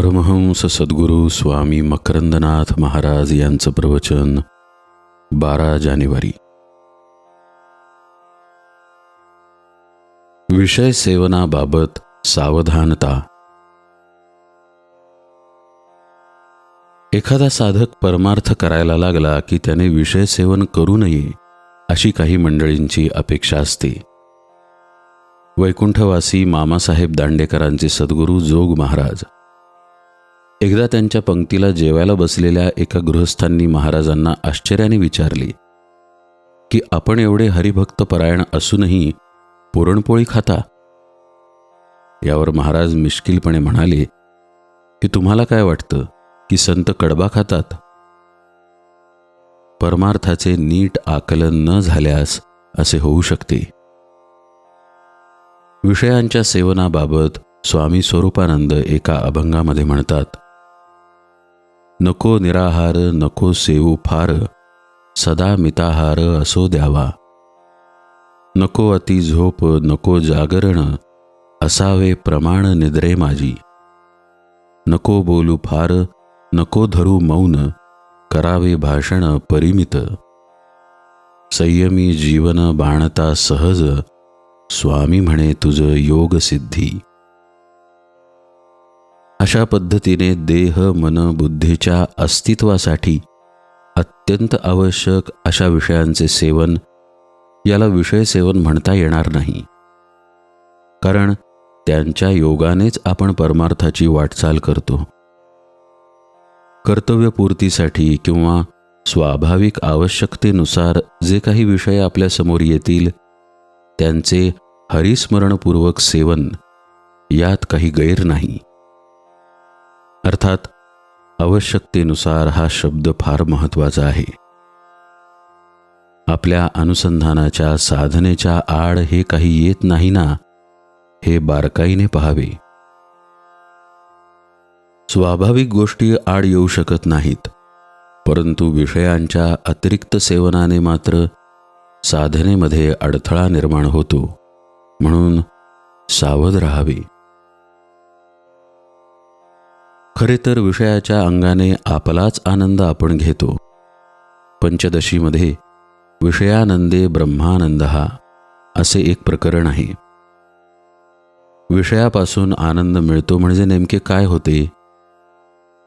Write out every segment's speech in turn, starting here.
परमहंस सद्गुरू स्वामी मकरंदनाथ महाराज यांचं प्रवचन बारा जानेवारी. विषय सेवनाबाबत सावधानता. एखादा साधक परमार्थ करायला लागला की त्याने विषय सेवन करू नये अशी काही मंडळींची अपेक्षा असते. वैकुंठवासी मामासाहेब दांडेकरांचे सद्गुरू जोग महाराज एकदा त्यांच्या पंक्तीला जेवायला बसलेल्या एका गृहस्थांनी महाराजांना आश्चर्याने विचारले की आपण एवढे हरिभक्त परायण असूनही पुरणपोळी खाता? यावर महाराज मिश्किलपणे म्हणाले की तुम्हाला काय वाटतं की संत कडबा खातात? परमार्थाचे नीट आकलन न झाल्यास असे होऊ शकते. विषयांच्या सेवनाबाबत स्वामी स्वरूपानंद एका अभंगामध्ये म्हणतात नको निराहार नको सेवू फार. सदा मिताहार असो द्यावा. नको अति झोप नको जागरण असावे प्रमाण निद्रे माझी. नको बोलू फार नको धरू मौन करावे भाषण परिमित. संयमी जीवन बाणता सहज स्वामी म्हणे तुझ योग सिद्धी. अशा पद्धतीने देह मन बुद्धीच्या अस्तित्वासाठी अत्यंत आवश्यक अशा विषयांचे सेवन याला विषय सेवन म्हणता येणार नाही. कारण त्यांच्या योगानेच आपण परमार्थाची वाटचाल करतो. कर्तव्यपूर्तीसाठी किंवा स्वाभाविक आवश्यकतेनुसार जे काही विषय आपल्यासमोर येतील त्यांचे हरिस्मरणपूर्वक सेवन यात काही गैर नाही. अर्थात आवश्यकतेनुसार हा शब्द फार महत्त्वाचा आहे. आपल्या अनुसंधानाच्या साधनेच्या आड हे काही येत नाही ना हे बारकाईने पहावे. स्वाभाविक गोष्टी आड येऊ शकत नाहीत परंतु विषयांच्या अतिरिक्त सेवनाने मात्र साधनेमध्ये अडथळा निर्माण होतो म्हणून सावध राहावे. खरे तर विषयाच्या अंगाने आपलाच आनंद आपण घेतो. पंचदशीमध्ये विषयानंदे ब्रह्मानंद हा असे एक प्रकरण आहे. विषयापासून आनंद मिळतो म्हणजे नेमके काय होते?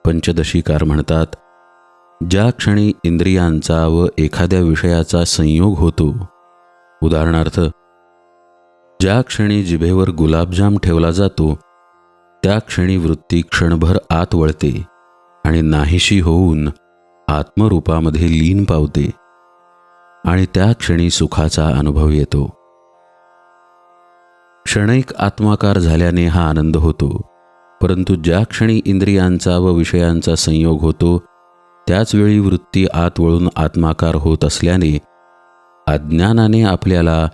पंचदशीकार म्हणतात ज्या क्षणी इंद्रियांचा व एखाद्या विषयाचा संयोग होतो. उदाहरणार्थ ज्या क्षणी जिभेवर गुलाबजाम ठेवला जातो त्या क्षणी वृत्ती क्षणभर आत वळते आणि नाहीशी होऊन आत्मरूपामध्ये लीन पावते आणि त्या क्षणी सुखाचा अनुभव येतो. क्षणिक आत्माकार झाल्याने हा आनंद होतो परंतु ज्या क्षणी इंद्रियांचा व विषयांचा संयोग होतो त्याचवेळी वृत्ती आत वळून आत्माकार होत असल्याने अज्ञानाने आपल्याला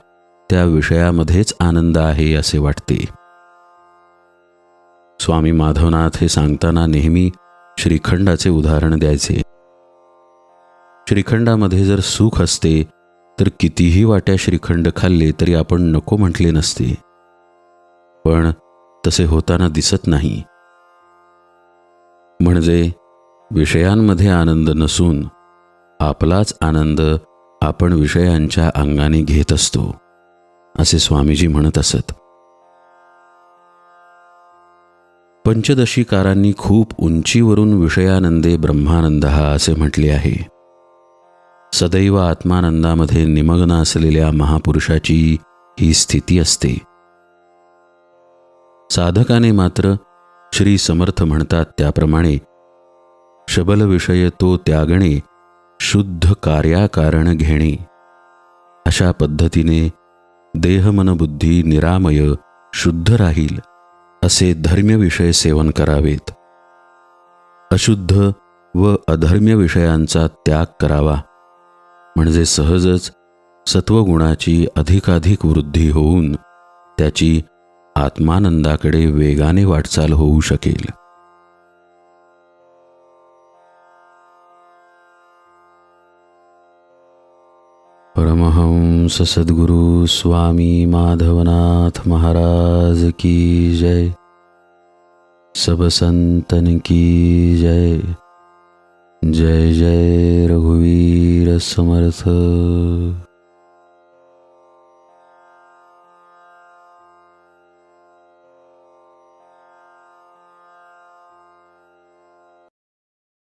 त्या विषयामध्येच आनंद आहे असे वाटते. स्वामी माधवनाथ हे सांगताना नेहमी श्रीखंडाचे उदाहरण द्यायचे. श्रीखंडामध्ये जर सुख असते तर कितीही वाट्या श्रीखंड खाल्ले तरी आपण नको म्हटले नसते. पण तसे होताना दिसत नाही. म्हणजे विषयांमध्ये आनंद नसून आपलाच आनंद आपण विषयांच्या अंगाने घेत असतो असे स्वामीजी म्हणत असत. पंचदशीकारांनी खूप उंचीवरून विषयानंदे ब्रह्मानंद हा असे म्हटले आहे. सदैव आत्मानंदामध्ये निमग्न असलेल्या महापुरुषाची ही स्थिती असते. साधकाने मात्र श्री समर्थ म्हणतात त्याप्रमाणे शबल विषय तो त्यागणे शुद्ध कार्याकारण घेणे. अशा पद्धतीने देहमनबुद्धी निरामय शुद्ध राहील. असे धर्म्य विषय सेवन करावेत. अशुद्ध व अधर्म्य विषयांचा त्याग करावा. म्हणजे सहजच सत्वगुणाची अधिकाधिक वृद्धी होऊन त्याची आत्मानंदाकडे वेगाने वाटचाल होऊ शकेल. परमहंस सद्गुरु स्वामी माधवनाथ महाराज की जय। सब संतन की जय। जय जय रघुवीर समर्थ।